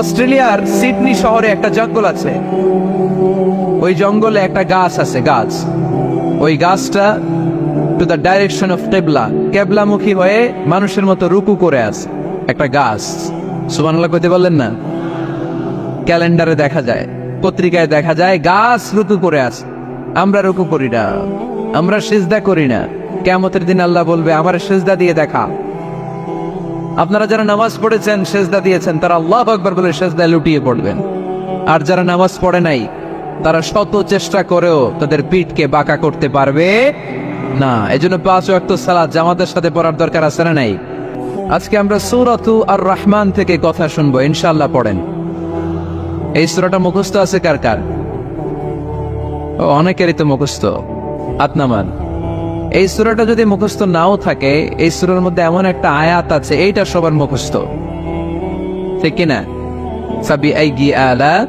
অস্ট্রেলিয়ার সিডনি শহরে একটা জঙ্গল আছে। ওই জঙ্গলে একটা গাছ আছে, গাছ। ওই গাছটা টু দ্য ডাইরেকশন অফ টেবলা কেবলামুখী হয়ে মানুষের মতো রুকু করে আছে, একটা গাছ। সুবহানাল্লাহ কইতে বললেন না? ক্যালেন্ডারে দেখা যায়, পত্রিকায় দেখা যায়, গাছ রুকু করে আছে। আমরা রুকু করি না, আমরা সেজদা করি না। কেমতের দিন আল্লাহ বলবে, আমার সেজদা দিয়ে দেখা। আপনারা যারা নামাজ পড়েছেন, সেজদা দিয়েছেন, তারা আল্লাহ আকবর বলে সেজদায় লুটিয়ে পড়বেন। আর যারা নামাজ পড়ে নাই, তারা শত চেষ্টা করেও তাদের পিঠকে বাঁকা করতে পারবে না। এজন্য পাঁচ ওয়াক্ত সালাত জামাতের সাথে পড়ার দরকার আছে না নাই? আজকে আমরা সূরাতু আর রহমান থেকে কথা শুনব ইনশাল্লাহ পড়েন। এই সূরাটা মুখস্থ আছে কার কার? অনেকেরই তো মুখস্থ। আতনামান এই সূরাটা যদি মুখস্থ নাও থাকে, এই সূরার মধ্যে এমন একটা আয়াত আছে, এইটা সবার মুখস্থ। ঠিক কিনা? সাবি আইগি আলা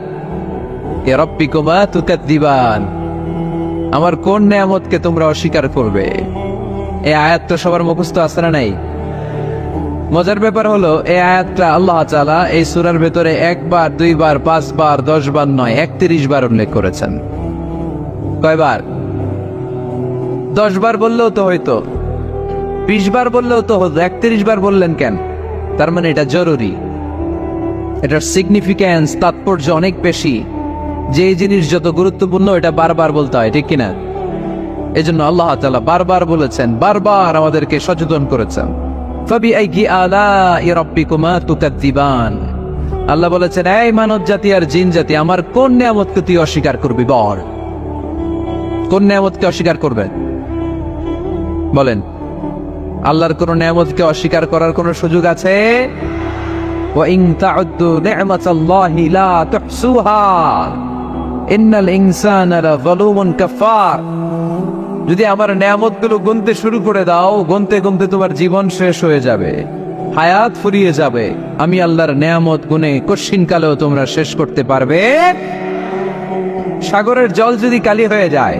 এ রব্বিকুমা তুকাদ্দিবান। আমার কোন নিয়ামতকে তোমরা অস্বীকার করবে? এই আয়াত সবার মুখস্থ আছে না নাই? মজার ব্যাপার হলো, এই আয়াতটা আল্লাহ তাআলা এই সূরার ভেতরে একবার, দুইবার, পাঁচবার, দশবার নয়, একত্রিশ বার উল্লেখ করেছেন। কয়বার? দশ বার বললেও তো হয়তো। বিশ বার বললেও তো হতো। একত্রিশ বার বললেন কেন? তার মানে এটা জরুরি। এটার সিগনিফিক্যান্স তাৎপর্য অনেক বেশি। যে জিনিস যত গুরুত্বপূর্ণ, এটা বারবার বলতে হয়, ঠিক কিনা? এই জন্য আল্লাহ তাআলা বারবার বলেছেন, বারবার আমাদেরকে সচেতন করেছেন। আল্লাহ বলেছেন, এই মানব জাতি আর জিন জাতি আমার কোন নিয়ামতকে তুই অস্বীকার করবি বল? কোন নিয়ামতকে অস্বীকার করবে? বলেন, আল্লাহর কোন নিয়ামতকে অস্বীকার করার কোন সুযোগ আছে? যদি আমার নিয়ামতগুলো গুনতে শুরু করে দাও, গুনতে গুনতে তোমার জীবন শেষ হয়ে যাবে, হায়াত ফুরিয়ে যাবে। আমি আল্লাহর নিয়ামত গুনে কশিন কালেও তোমরা শেষ করতে পারবে। সাগরের জল যদি কালি হয়ে যায়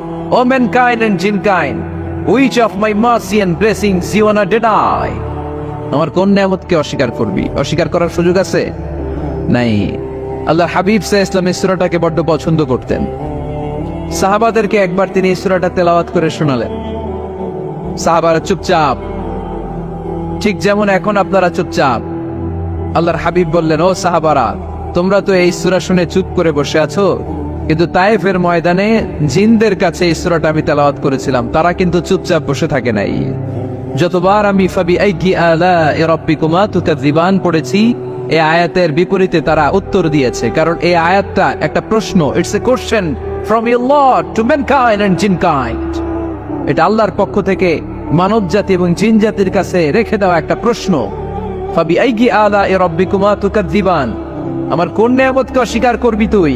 O mankind and jinnkind which of my mercy and blessings you want deny আমার কোন নিয়ামতকে অস্বীকার করবি? অস্বীকার করার সুযোগ আছে? নাই। আল্লাহ হাবিব সাহ ইসলাম ইসরাটাকে বড্ড পছন্দ করতেন। সাহাবাদেরকে একবার তিনি ইসরাটা তেলাওয়াত করে শোনালেন। সাহাবারা চুপচাপ। ঠিক যেমন এখন আপনারা চুপচাপ। আল্লাহর হাবিব বললেন, ও সাহাবারা, তোমরা তো এই সুরা শুনে চুপ করে বসে আছো? কিন্তু তাইফের ময়দানে জিনদের কাছে এই সূরাটা আমি তেলাওয়াত করেছিলাম, তারা কিন্তু চুপচাপ বসে থাকে নাই। যতবার আমি ফাবি আইকি আলা এ রব্বিকুমা তুকাদ্দিবান পড়েছি এই আয়াতের বিপরীতে তারা উত্তর দিয়েছে, কারণ এই আয়াতটা একটা প্রশ্ন it's a question from your lord to mankind and jinnkind. এটা আল্লাহর পক্ষ থেকে মানব জাতি এবং জিন জাতির কাছে রেখে দেওয়া একটা প্রশ্ন, ফাবি আইগি আলা এ রব্বিকুমা তুকাদ্দিবান আমার কোন নিয়ামতকে অস্বীকার করবি তুই?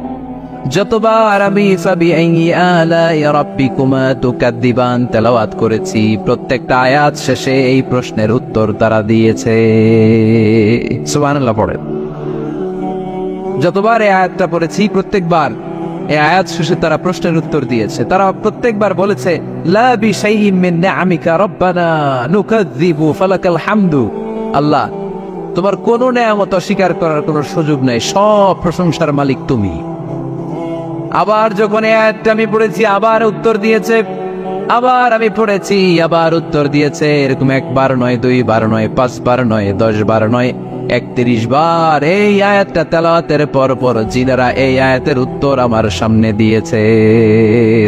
যতবার আমি তেলাওয়াত করেছি, প্রত্যেকটা আয়াত শেষে এই প্রশ্নের উত্তর তারা দিয়েছে। যতবার এই আয়াতটা পড়েছি, প্রত্যেকবার এই আয়াত শেষে তারা প্রশ্নের উত্তর দিয়েছে। তারা প্রত্যেকবার বলেছে, লা নিআমিকা রব্বানা নুকাযযিবু ফালাকাল হামদু। আল্লাহ, তোমার কোনো নেয়ামত অস্বীকার করার কোনো সুযোগ নাই, সব প্রশংসার মালিক তুমি। আবার যখন আয়াতটা আমি পড়েছি, আবার উত্তর দিয়েছে। আবার আমি পড়েছি, আবার উত্তর দিয়েছে। এরকম একবার নয় দুই বার নয় পাঁচ বার নয় দশ বার নয়, একত্রিশ বার এই আয়াতটা তেলাতের পর পর জিনারা এই আয়াতের উত্তর আমার সামনে দিয়েছে।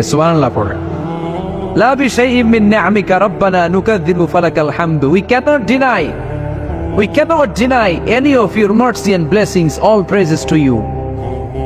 সুবহানাল্লাহ পড়ে। লা বিশাইইম মিন নিআমিকা রাব্বানা নুকাযযিবু ফালাকাল হামদু। We can deny we cannot deny any of your mercy and blessings all praises to you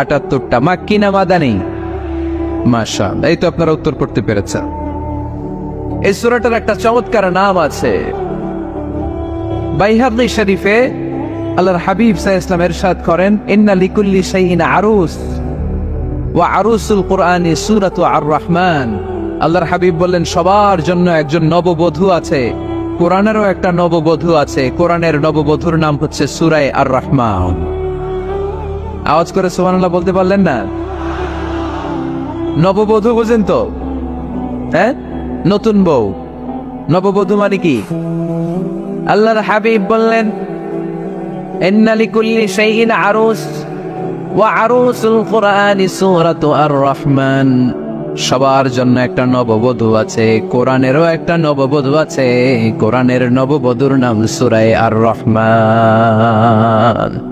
আটাত্তরটা। Makki না মাদানি মাশা এই তো আপনারা উত্তর করতে পেরেছেন। এই সূরাটার একটা চমৎকার নাম আছে। শরীফে আল্লাহর হাবিব সাহ ইসলাম এরশাদ করেন, ইন্না লিকুল্লি আরুস, ওয়া আরুসুল কোরআনি সূরাতু আর রহমান আল্লাহর হাবিব বললেন, সবার জন্য একজন নববধূ আছে, কোরআনেরও একটা নববধূ আছে, কোরআনের নববধূর নাম হচ্ছে সূরায়ে আর রহমান আওয়াজ করে সুবহানাল্লাহ বলতে পারলেন না? নববধূ বুঝেন তো? হ্যাঁ? নতুন বউ। নববধূ মানে কি? আল্লাহর হাবিব বললেন, ইন্না লিকুল্লি শাইইন আরুস, ওয়া আরুসুল কোরআনি সূরাতু আর রহমান সবার জন্য একটা নববধূ আছে, কোরআনেরও একটা নববধূ আছে, কোরআনের নববধূর নাম সূরায়ে আর রহমান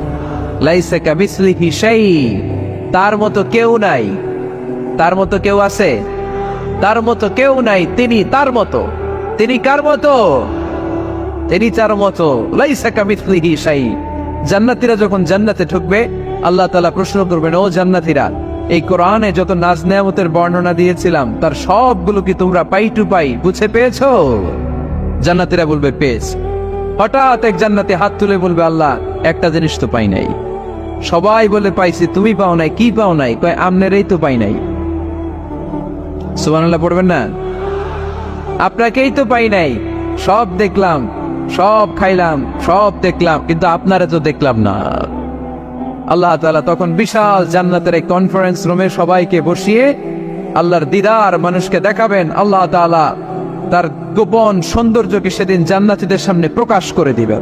তার মতো কেউ নাই। তার মতো কেউ আছে। তার মতো কেউ নাই। তিনি তার মতো। তিনি কার মতো? তিনি তার মতো। লাইসা কামিসলিহি শাই। জান্নাতীরা যখন জান্নাতে ঢুকবে, আল্লাহ তালা প্রশ্ন করবেন, ও জান্নাতীরা, এই কোরআনে যত নাজ নেয়ামতের বর্ণনা দিয়েছিলাম, তার সবগুলো কি তোমরা পাই টু পাই বুঝে পেয়েছ? জান্নাতীরা বলবে, পেয়েছ। হঠাৎ এক জান্নাতে হাত তুলে বলবে, আল্লাহ, একটা জিনিস তো পাই নাই। সবাই বলে পাইছি, তুমি পাও নাই, কি পাও নাই? কয়, আমনেরই তো পাই নাই। সুবহানাল্লাহ, পড়বেন না? আপনাকেই তো পাই নাই। সব দেখলাম, সব খাইলাম, সব দেখলাম, কিন্তু আপনারা তো দেখলাম না। আল্লাহ তালা তখন বিশাল জান্নাতের এই কনফারেন্স রুমে সবাইকে বসিয়ে আল্লাহর দিদার মানুষকে দেখাবেন। আল্লাহ তাআলা তার গোপন সৌন্দর্যকে সেদিন জান্নাতীদের সামনে প্রকাশ করে দিবেন।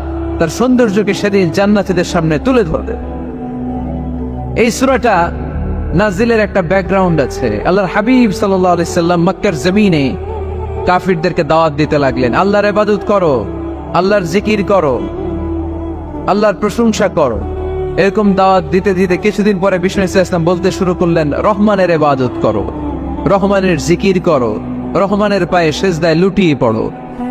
তার সৌন্দর্যকে সেদিন জান্নাতীদের সামনে তুলে ধরবে। এই সূরাটা নাজিলের একটা ব্যাকগ্রাউন্ড আছে। আল্লাহর হাবিব সাল্লাম মক্কার জমিনে কাফিরদেরকে দাওয়াত দিতে লাগলেন। আল্লাহর ইবাদত করো, আল্লাহর জিকির করো, আল্লাহর প্রশংসা করো। এরকম দাওয়াত দিতে দিতে কিছুদিন পরে বিষ্ণু ইসলাম বলতে শুরু করলেন, রহমানের ইবাদত করো, রহমানের জিকির করো, রহমানের পায়ে সেজদায় লুটিয়ে পড়ো।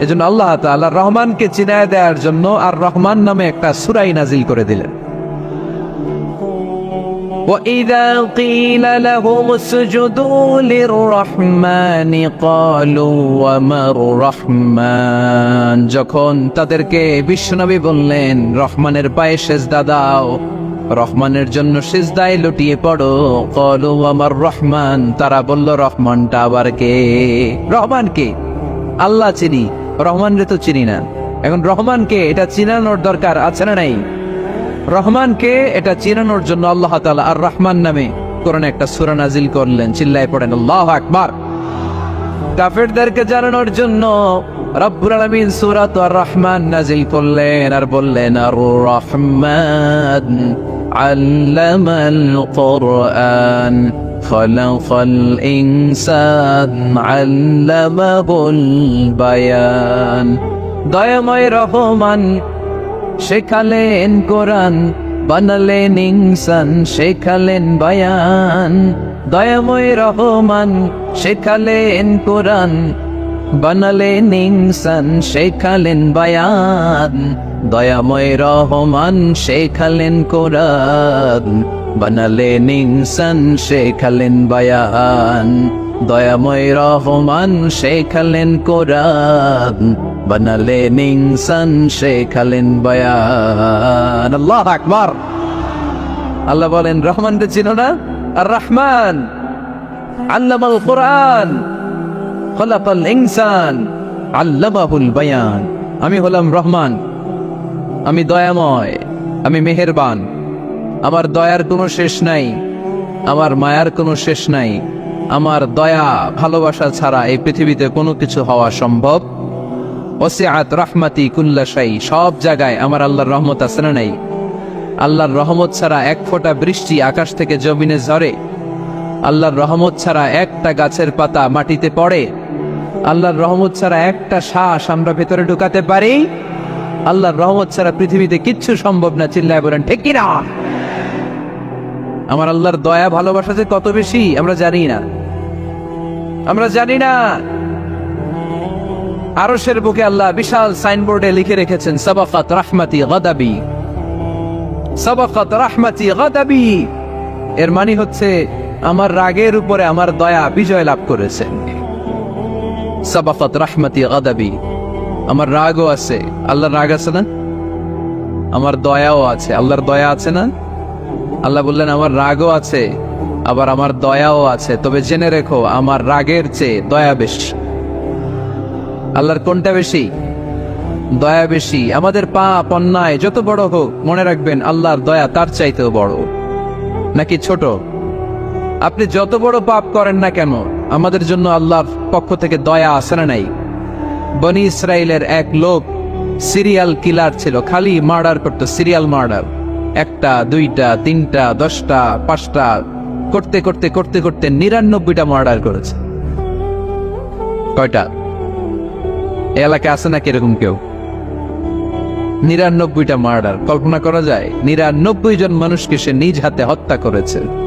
এজন্য আল্লাহ তাআলা রহমানকে চিনায় দেওয়ার জন্য আর রহমান নামে একটা সুরাই নাজিল করে দিলেন وإذا قيل لهم اسجدوا للرحمن قالوا وما الرحمن যখন তাদেরকে বিশ্বনবী বললেন রহমানের পায়ে সেজদা দাও রহমানের জন্য সেজদায় লুটিয়ে পড়ো কলু আমার রহমান তারা বলল রহমানটা আবার কে রহমান কে আল্লাহ চিনি রহমান রে তো চিনি না। এখন রহমানকে এটা চিনানোর দরকার আছে না নাই? রহমানকে এটা চিনানোর জন্য আল্লাহ তাআলা আর রহমান নামে কোরআনে একটা সূরা নাজিল করলেন। চিল্লায় পড়েন, আল্লাহ আকবার। কাফেরদেরকে জানানোর জন্য রব্বুল আলামিন সূরাত আর রহমান নাজিল করলেন আর বললেন, আর রহমান আল্লামাল কোরআন। خلق الإنسان علمه البيان দয়াময় রহমান শেখালেন কোরআন বানালেন ইনসান শেখালেন বায়ান দয়াময় রহমান শেখালেন কোরআন বানালেন ইনসান শেখালেন বায়ান, দয়াময় রহমান শেখালেন কোরআন। বানালেন ইনসান শেখালেন বায়ান, দয়াময় রহমান শেখালেন কোরআন। বানালেন ইনসান শেখালেন বায়ান। আল্লাহ আকবার। আল্লাহ বলেন রহমান রে চিনো না? আর রহমান, আল্লামাল কোরআন। খলাকাল ইনসান, আল্লামাহুল বায়ান। আমি হলাম রহমান, আমি দয়াময়, আমি মেহেরবান। আমার দয়ার কোনো শেষ নাই, আমার মায়ার কোনো শেষ নাই। আমার দয়া, ভালোবাসা ছাড়া এই পৃথিবীতে কোনো কিছু হওয়া সম্ভব। ওসিআত রহমাতি কুল্লাশাই সব জায়গায় আমার আল্লাহর রহমত আছে না নাই? আল্লাহর রহমত ছাড়া এক ফোঁটা বৃষ্টি আকাশ থেকে জমিনে ঝরে? আল্লাহর রহমত ছাড়া একটা গাছের পাতা মাটিতে পড়ে? আল্লাহর রহমত ছাড়া একটা শ্বাস আমরা ভেতরে ঢুকাতে পারি? আল্লাহর রহমত ছাড়া পৃথিবীতে কিচ্ছু সম্ভব না, চিল্লায় বলেন, ঠিক কিনা? আমার আল্লাহর দয়া, ভালোবাসা যে কত বেশি, আমরা জানি না। আমরা জানি না। আরশের বুকে আল্লাহ বিশাল সাইনবোর্ডে লিখে রেখেছেন, সাবাকাত রাহমাতি গাদাবি। সাবাকাত রাহমাতি গাদাবি। এর মানে হচ্ছে, আমার রাগের উপরে আমার দয়া বিজয় লাভ করেছে সাবাকাত রাহমাতি গাদাবি। আমার রাগও আছে। আল্লাহর রাগ আছে না? আমার দয়াও আছে। আল্লাহর দয়া আছে না? আল্লাহ বললেন, আমার রাগও আছে, আবার আমার দয়াও আছে। তবে জেনে রেখো, আমার রাগের চেয়ে দয়া বেশি। আল্লাহর কোনটা বেশি? দয়া বেশি। আমাদের পাপ, অন্যায়, যত বড় হোক, মনে রাখবেন, আল্লাহর দয়া তার চাইতেও বড়। নাকি ছোট? আপনি যত বড় পাপ করেন না কেন, আমাদের জন্য আল্লাহর পক্ষ থেকে দয়া আসে না নাই? বনি ইসরায়েলের এক লোক সিরিয়াল কিলার ছিল, খালি মার্ডার করতো, সিরিয়াল মার্ডার। একটা, দুইটা, তিনটা, দশটা, পাঁচটা, করতে করতে করতে করতে নিরানব্বইটা মার্ডার করেছে। কয়টা? এ এলাকায় আছে নাকি এরকম কেউ? নিরানব্বইটা মার্ডার, কল্পনা করা যায়, নিরানব্বই জন মানুষকে সে নিজ হাতে হত্যা করেছে।